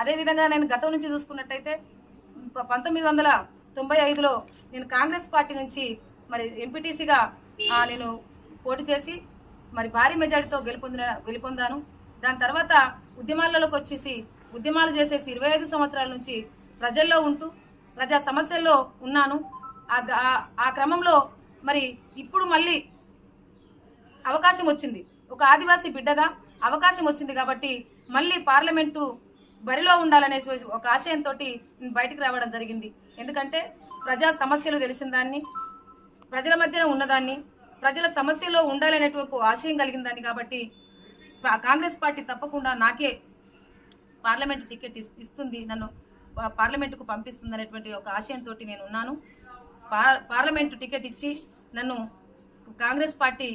అదేవిధంగా నేను గతం నుంచి చూసుకున్నట్టయితే ప- పంతొమ్మిది వందల తొంభై ఐదులో నేను కాంగ్రెస్ పార్టీ నుంచి మరి ఎంపీటీసీగా నేను పోటీ చేసి మరి భారీ మెజార్టీతో గెలుపొందిన గెలుపొందాను. దాని తర్వాత ఉద్యమాలలోకి వచ్చేసి ఉద్యమాలు చేసేసి ఇరవై ఐదు సంవత్సరాల నుంచి ప్రజల్లో ఉంటూ ప్రజా సమస్యల్లో ఉన్నాను. ఆ క్రమంలో మరి ఇప్పుడు మళ్ళీ అవకాశం వచ్చింది. ఒక ఆదివాసీ బిడ్డగా అవకాశం వచ్చింది కాబట్టి మళ్ళీ పార్లమెంటు బరిలో ఉండాలనే ఒక ఆశయంతో నేను రావడం జరిగింది. ఎందుకంటే ప్రజా సమస్యలు తెలిసిన దాన్ని ప్రజల మధ్యన ఉన్నదాన్ని ప్రజల సమస్యలో ఉండాలనేటువంటి ఆశయం కలిగిన దాన్ని కాబట్టి కాంగ్రెస్ పార్టీ తప్పకుండా నాకే పార్లమెంట్ టికెట్ ఇస్తుంది నన్ను పార్లమెంటుకు పంపిస్తుంది అనేటువంటి ఒక ఆశయంతో నేను ఉన్నాను. పార్ పార్లమెంటు టికెట్ ఇచ్చి నన్ను కాంగ్రెస్ పార్టీ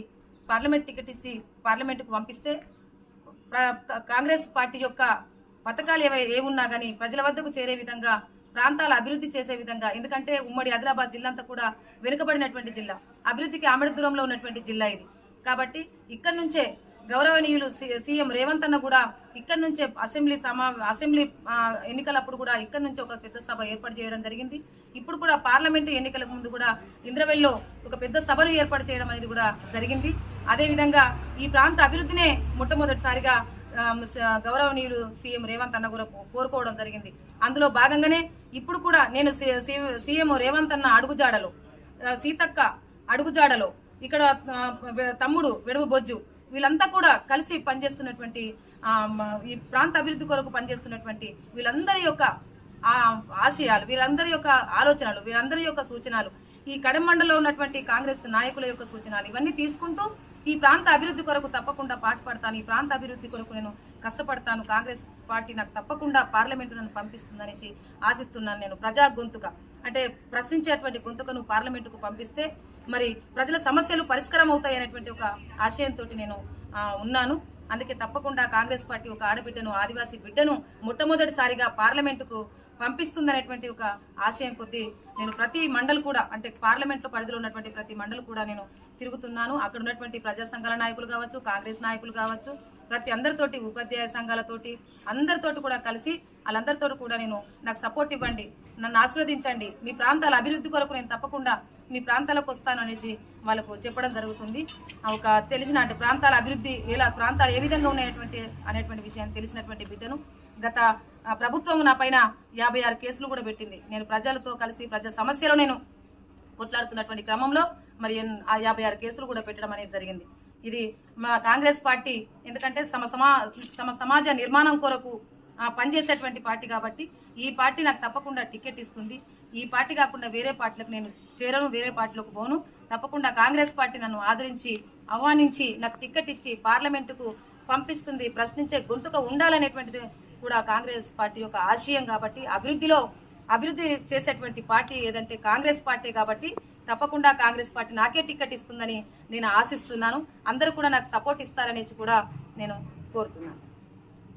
పార్లమెంట్ టికెట్ ఇచ్చి పార్లమెంటుకు పంపిస్తే కాంగ్రెస్ పార్టీ యొక్క పథకాలు ఏవై ఏమున్నా కానీ ప్రజల వద్దకు చేరే విధంగా ప్రాంతాల అభివృద్ధి చేసే విధంగా ఎందుకంటే ఉమ్మడి ఆదిలాబాద్ జిల్లా అంతా కూడా వెనుకబడినటువంటి జిల్లా. అభివృద్ధికి ఆమెడ దూరంలో ఉన్నటువంటి జిల్లా ఇది. కాబట్టి ఇక్కడి నుంచే గౌరవనీయులు సి- సీఎం రేవంత్ అన్న కూడా ఇక్కడి నుంచే అసెంబ్లీ సమా అసెంబ్లీ ఎన్నికలప్పుడు కూడా ఇక్కడి నుంచి ఒక పెద్ద సభ ఏర్పాటు చేయడం జరిగింది. ఇప్పుడు కూడా పార్లమెంటు ఎన్నికలకు ముందు కూడా ఇంద్రవెల్లో ఒక పెద్ద సభను ఏర్పాటు చేయడం అనేది కూడా జరిగింది. అదేవిధంగా ఈ ప్రాంత అభివృద్ధినే మొట్టమొదటిసారిగా గౌరవనీయులు సీఎం రేవంత్ అన్న కూడా కోరుకోవడం జరిగింది. అందులో భాగంగానే ఇప్పుడు కూడా నేను సీఎం రేవంత్ అన్న అడుగుజాడలో సీతక్క అడుగుజాడలో ఇక్కడ తమ్ముడు విడవ బొజ్జు వీళ్ళంతా కూడా కలిసి పనిచేస్తున్నటువంటి ఈ ప్రాంత అభివృద్ధి కొరకు పనిచేస్తున్నటువంటి వీళ్ళందరి యొక్క ఆశయాలు వీళ్ళందరి యొక్క ఆలోచనలు వీళ్ళందరి యొక్క సూచనలు ఈ కడమండలో ఉన్నటువంటి కాంగ్రెస్ నాయకుల యొక్క సూచనలు ఇవన్నీ తీసుకుంటూ ఈ ప్రాంత అభివృద్ధి కొరకు తప్పకుండా పాటుపడతాను ఈ ప్రాంత అభివృద్ధి కొరకు నేను కష్టపడతాను. కాంగ్రెస్ పార్టీ నాకు తప్పకుండా పార్లమెంటు నన్ను పంపిస్తుందనేసి ఆశిస్తున్నాను నేను ప్రజా గొంతుక అంటే ప్రశ్నించేటువంటి గొంతుకను పార్లమెంటుకు పంపిస్తే మరి ప్రజల సమస్యలు పరిష్కారం అవుతాయి అనేటువంటి ఒక ఆశయంతో నేను ఉన్నాను. అందుకే తప్పకుండా కాంగ్రెస్ పార్టీ ఒక ఆడబిడ్డను ఆదివాసీ బిడ్డను మొట్టమొదటిసారిగా పార్లమెంటుకు పంపిస్తుందనేటువంటి ఒక ఆశయం కొద్దీ నేను ప్రతి మండలి కూడా అంటే పార్లమెంట్లో పరిధిలో ఉన్నటువంటి ప్రతి మండలి కూడా నేను తిరుగుతున్నాను. అక్కడ ఉన్నటువంటి ప్రజా సంఘాల నాయకులు కావచ్చు కాంగ్రెస్ నాయకులు కావచ్చు ప్రతి అందరితోటి ఉపాధ్యాయ సంఘాలతోటి అందరితోటి కూడా కలిసి వాళ్ళందరితో కూడా నేను నాకు సపోర్ట్ ఇవ్వండి. నన్ను ఆశీర్వదించండి. మీ ప్రాంతాల అభివృద్ధి కొరకు నేను తప్పకుండా మీ ప్రాంతాలకు వస్తాను అనేసి వాళ్ళకు చెప్పడం జరుగుతుంది. ఒక తెలిసిన అంటే ప్రాంతాల అభివృద్ధి ఎలా ప్రాంతాలు ఏ విధంగా ఉన్నాయటువంటి అనేటువంటి విషయాన్ని తెలిసినటువంటి బిడ్డను గత ప్రభుత్వం నా పైన యాభై ఆరు కేసులు కూడా పెట్టింది. నేను ప్రజలతో కలిసి ప్రజా సమస్యలు నేను కొట్లాడుతున్నటువంటి క్రమంలో మరి ఆ యాభై ఆరు కేసులు కూడా పెట్టడం అనేది జరిగింది. ఇది మా కాంగ్రెస్ పార్టీ ఎందుకంటే తమ సమా తమ సమాజ నిర్మాణం కొరకు పనిచేసేటువంటి పార్టీ కాబట్టి ఈ పార్టీ నాకు తప్పకుండా టికెట్ ఇస్తుంది. ఈ పార్టీ కాకుండా వేరే పార్టీలకు నేను చేరను వేరే పార్టీలకు పోను. తప్పకుండా కాంగ్రెస్ పార్టీ నన్ను ఆదరించి ఆహ్వానించి నాకు టికెట్ ఇచ్చి పార్లమెంటుకు పంపిస్తుంది ప్రశ్నించే గొంతుక ఉండాలనేటువంటిది కూడా కాంగ్రెస్ పార్టీ యొక్క ఆశయం కాబట్టి అభివృద్ధిలో అభివృద్ధి చేసేటువంటి పార్టీ ఏదంటే కాంగ్రెస్ పార్టీ కాబట్టి తప్పకుండా కాంగ్రెస్ పార్టీ నాకే టికెట్ ఇస్తుందని నేను ఆశిస్తున్నాను. అందరూ కూడా నాకు సపోర్ట్ ఇస్తారనేసి కూడా నేను కోరుతున్నాను.